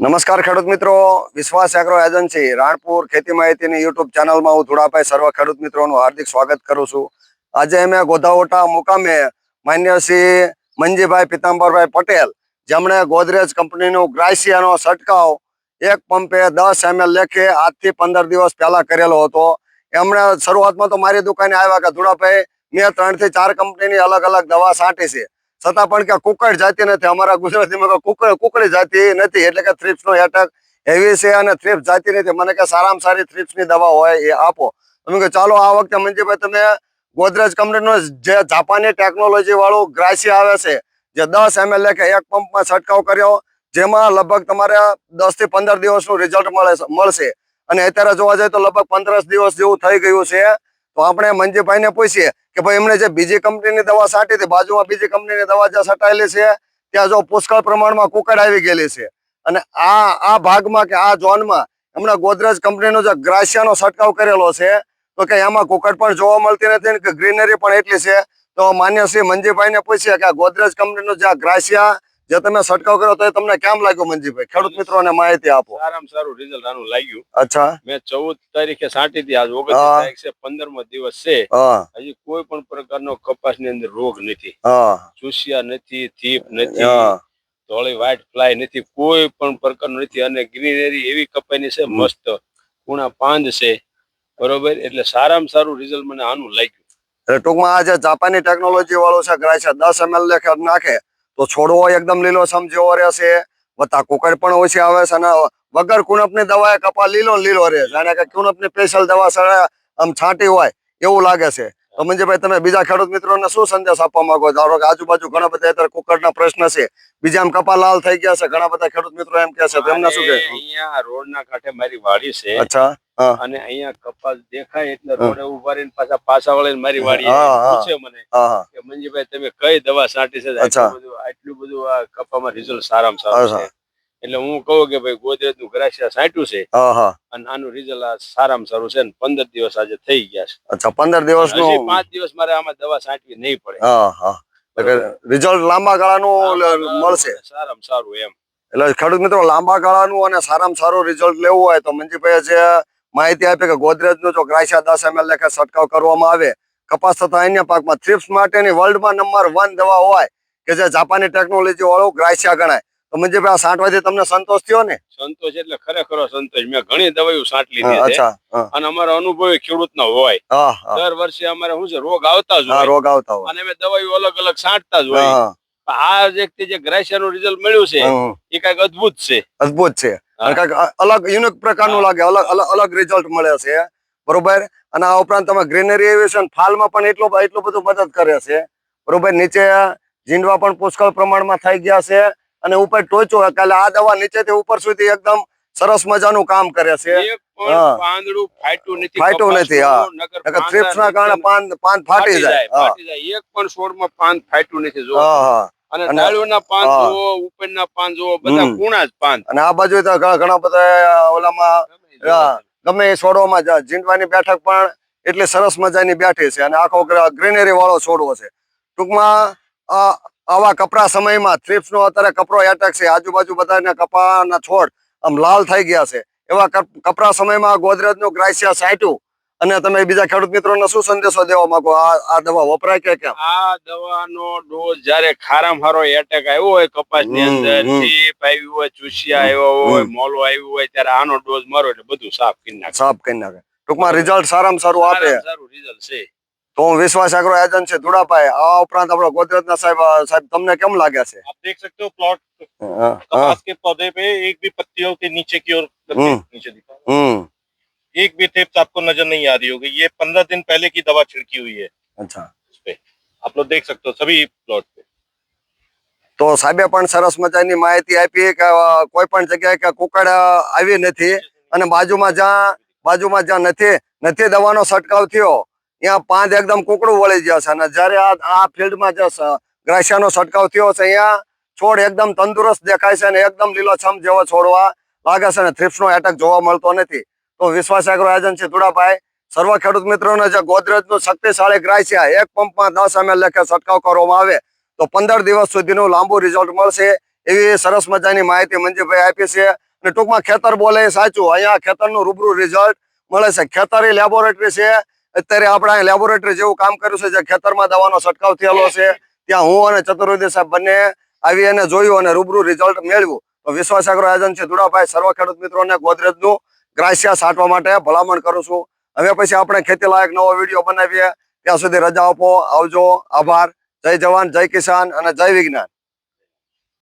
નમસ્કાર ખેડૂત મિત્રો. વિશ્વાસ એગ્રો એજન્સી, રાણપુર ખેતી માહિતીની યુટ્યુબ ચેનલમાં હું ધુડાભાઈ સર્વ ખેડૂત મિત્રોનું હાર્દિક સ્વાગત કરું છું. આજે અમે ગોધાઓટા મુકામે માન્ય શ્રી મંજીભાઈ પિતાંબરભાઈ પટેલ, જેમણે ગોદરેજ કંપનીનું ગ્રાસિયાનો છંટકાવ એક પંપે દસ એમએલ લેખે આજથી પંદર દિવસ પહેલા કરેલો હતો. એમણે શરૂઆતમાં તો મારી દુકાને આવ્યા કે ધુડાભાઈ, મેં ત્રણથી ચાર કંપનીની અલગ અલગ દવા છાંટી છે. છતાં પણ કે કુકડ જાતિ નથી. અમારા ગુજરાતીમાં કુકડ, કુકડી જાતિ નથી. એટલે કે થ્રિપ્સ નો એટેક હેવી છે અને થ્રિપ્સ જાતિ નથી. મને કે સારામાં સારી થ્રીપ્સની દવા હોય એ આપો. તમે કે ચાલો આ વખતે મંજીભાઈ તમે ગોદરેજ કંપનીનો જે જાપાની ટેકનોલોજી વાળું ગ્રાસી આવે છે, જે દસ એમએલ કે એક પંપમાં છંટકાવ કર્યો, જેમાં લગભગ તમારે દસથી પંદર દિવસનું રિઝલ્ટ મળે મળશે. અને અત્યારે જોવા જાય તો લગભગ પંદર દિવસ જેવું થઈ ગયું છે. તો આપણે મંજીભાઈને પૂછીએ કે ભાઈ, એમણે જે બીજી કંપનીની દવા છાંટી હતી, બાજુમાં બીજી કંપનીની દવા જ્યાં છટાયેલી છે, ત્યાં જો પુષ્કળ પ્રમાણમાં કુકડ આવી ગયેલી છે. અને આ આ ભાગમાં કે આ ઝોનમાં એમણે ગોદરેજ કંપનીનો જે ગ્રાસિયાનો છંટકાવ કરેલો છે, તો કે એમાં કુકડ પણ જોવા મળતી નથી કે ગ્રીનરી પણ એટલી છે. તો માન્ય શ્રી મંજીભાઈને પૂછીએ કે આ ગોદરેજ કંપનીનો જે ગ્રાસિયા જે તમે છંટકાવ કર્યો તો એ તમને કેમ લાગ્યો મંજીભાઈ ખેડૂત મિત્રોને માહિતી આપો. સારામાં સારું રિઝલ્ટ આનું લાગ્યું. અચ્છા. મેં ચૌદ તારીખે છાંટી હતી આજ ઓગણત્રીસ તારીખ છે પંદર દિવસ છે. હજી કોઈ પણ પ્રકારનો કપાસની અંદર રોગ નથી. ચૂસિયા નથી થીપ નથી ધોળી વ્હાઈટ ફ્લાય નથી કોઈ પણ પ્રકારનું નથી. અને ગ્રીનરી એવી કપાઈની છે મસ્ત. કુણા પાંદ છે. બરોબર? એટલે સારામાં સારું રિઝલ્ટ મને આનું લાગ્યું. એટલે ટૂંકમાં આ જે જાપાની ટેકનોલોજી વાળો છે ગ્રાસિયા દસ એમએલ લેખે નાખે તો છોડવો એકદમ લીલોછમ જેવો રહેશે વત્તા કુકડ પણ ઓછી આવે છે અને વગર કુણપની દવાએ કપા લીલો લીલો રહે છે અને કે કુણપની સ્પેશિયલ દવા સળે આમ છાંટી હોય એવું લાગે છે. તો મંજુભાઈ તમે બીજા ખેડૂત મિત્રોને શું સંદેશ આપવા માંગો ધારો કે આજુબાજુ ઘણા બધા અત્યારે કુકડના પ્રશ્ન છે. બીજા કપા લાલ થઈ ગયા છે. ઘણા બધા ખેડૂત મિત્રો એમ કે છે. એમને શું કે અહીંયા રોડ ના કાંઠે મારી વાડી છે. અચ્છા. અને અહીંયા કપાસ દેખાય એટલે રોડે ઊભા રહીને પાછા પાછા વળીને મારી વાડી. પૂછે મને કે મંજીભાઈ તમે કઈ દવા છાંટી છે. આટલું બધું આ કપામાં રિઝલ્ટ સારામાં સારું છે. એટલે હું કહું કે ભાઈ ગોદરેજનું ગ્રાસિયા સાંટ્યું છે અને આનું રિઝલ્ટ આ સારામાં સારું છે ને પંદર દિવસ આજે થઈ ગયા છે. અચ્છા પંદર દિવસ પાંચ દિવસ મારે આમાં દવા છાંટવી નહીં પડે. રિઝલ્ટ લાંબા ગાળાનું મળશે. સારામાં સારું એમ. એટલે ખેડૂત મિત્રો લાંબા ગાળાનું અને સારામાં સારું રિઝલ્ટ લેવું હોય તો મંજીભાઈ જે માહિતી આપી કે ગોદરેજનું જો ગ્રાસિયા દસ એમએલ લેખે છંટકાવ કરવામાં આવે. કપાસ તથા અન્ય પાકમાં થ્રિપ્સ માટેની વર્લ્ડમાં નંબર વન દવા હોય કે જે જાપાની ટેકનોલોજી વાળું ગ્રાસિયા ગણાય. તો મંજીભાઈ આ છાંટવાથી તમને સંતોષ થયો ને? સંતોષ એટલે ખરેખર સંતોષ. મેં ઘણી દવાઓ સાંટ લીધી છે. અને અમારો અનુભવ ખેડૂત નો હોય. દર વર્ષે અમારે શું છે રોગ આવતા જ હોય. રોગ આવતા હોય. અને અમે દવાઈઓ અલગ અલગ છાંટતા જ હોય. આ વ્યક્તિ જે ગ્રાસિયા નું રિઝલ્ટ મળ્યું છે એ કંઈક અદભુત છે. અદ્ભુત છે. અલગ યુનિક પ્રકારનું લાગે અલગ અલગ અલગ રિઝલ્ટ મળે છે. બરોબર? અને આ ઉપરાંત તમે ગ્રીનરી એવિએશન ફાલમાં પણ એટલું એટલું બધું મદદ કરે છે. બરોબર? નીચે જીંડવા પણ પુષ્કળ પ્રમાણમાં થઈ ગયા છે. અને ઉપર ટોચો કાલે આ દવા નીચેથી ઉપર સુધી એકદમ સરસ મજાનું કામ કરે છે. ફાટ્યું નથી હા. નકર ના કારણે પાન પાન ફાટી જાય એક પણ છોડમાં પાન ફાટ્યું નથી હા હા. અને અને- ડાળીઓના પાન જુઓ ઉપરના પાન જુઓ બધા કુણા જ પાન. અને આ બાજુ તો ઘણા ઘણા બધા ઓલામાં ગમે એ છોડવામાં જીંડવાની બેઠક પણ એટલી સરસ મજાની બેઠી છે અને આખો ગ્રીનરી વાળો છોડવો છે. ટૂંકમાં આવા કપરા સમયમાં થ્રીપ્સ નો અત્યારે કપરો એટેક છે. આજુબાજુ બધાના કપાના છોડ આમ લાલ થઈ ગયા છે. એવા કપ- કપરા સમયમાં ગોદરેજનું ગ્રાઇસિયા સાટ્યું અને તમે બીજા ખેડૂત મિત્રોને શું સંદેશો દેવા માંગો આ આ દવા વપરાય કે કેમ આ દવાનો ડોઝ જ્યારે ખારામ ખારો એટેક આવ્યો હોય કપાસ ની હમ, અંદર હમ. ચીપ આવ્યું હોય ચૂસિયા આવ્યો હોય હમ. મોલો આવ્યું હોય ત્યારે આનો ડોઝ મારો એટલે બધું સાફ કરી નાખે સાફ કરી નાખે ટૂંકમાં રિઝલ્ટ સારામાં સારું આપે સારામાં સારું રિઝલ્ટ છે તો હું વિશ્વાસ એગ્રો એજન્સી ધુડાભાઈ આ ઉપરાંત આપણો ગોદરેજના સાહેબ સાહેબ તમને કેમ લાગે છે आप देख सकते हो प्लॉट હા, હા, कपास के पौधे पे एक भी पत्तियों के नीचे की ओर हम्म। नीचे दिखा હમ एक भी टिप्स आपको नजर नहीं आ रही होगी ये पंद्रह दिन पहले की दवा छिड़की हुई है અચ્છા इस पे आप लोग देख सकते हो सभी प्लॉट पे તો સાહેબે પણ સરસ મજાની માહિતી આપી કે અ, કોઈ પણ જગ્યાએ કે કુકડ અ, આવી નથી અને બાજુમાં જ્યાં બાજુમાં જ્યાં નથી નથી દવાનો છંટકાવ થયો ત્યાં પાંદ એકદમ કુકડું વળી ગયા છે અને જ્યારે આ આ ફિલ્ડમાં જે સ- ગ્રાસિયાનો છંટકાવ થયો છે અહીંયા છોડ એકદમ તંદુરસ્ત દેખાય છે અને એકદમ લીલોછમ જેવો છોડવા લાગે છે અને થ્રિપ્સનો એટેક જોવા મળતો નથી તો વિશ્વાસ એગ્રો એજન્સી ધુડાભાઈ. સર્વ ખેડૂત મિત્રોને જે ગોદરેજનું શક્તિશાળી ગ્રાસિયા એક પંપમાં દસ એમએલ લેખે છંટકાવ કરવામાં આવે. તો પંદર દિવસ સુધીનું લાંબુ રિઝલ્ટ મળશે એવી સરસ મજાની માહિતી મંજીભાઈ આપી છે. અને ટૂંકમાં ખેતર બોલે સાચું, અહીંયા ખેતરનું રૂબરૂ રિઝલ્ટ મળે છે. ખેતરી લેબોરેટરી છે. અત્યારે આપણે અહીં લેબોરેટરી જેવું કામ કર્યું છે, જે ખેતરમાં દવાનો છંટકાવ થયેલો છે. ત્યાં હું અને ચતુર્વેદી સાહેબ બંને આવી અને જોયું અને રૂબરૂ રિઝલ્ટ મેળવ્યું. તો વિશ્વાસ એગ્રો એજન્સી ધુડાભાઈ. સર્વ ખેડૂત મિત્રોને ગોદરેજનું ગ્રાસિયા છાંટવા માટે ભલામણ કરું છું. હવે પછી આપણે ખેતી લાયક નવો વીડિયો બનાવીએ. ત્યાં સુધી રજા આપો, આવજો. આભાર. જય જવાન, જય કિસાન અને જય વિજ્ઞાન.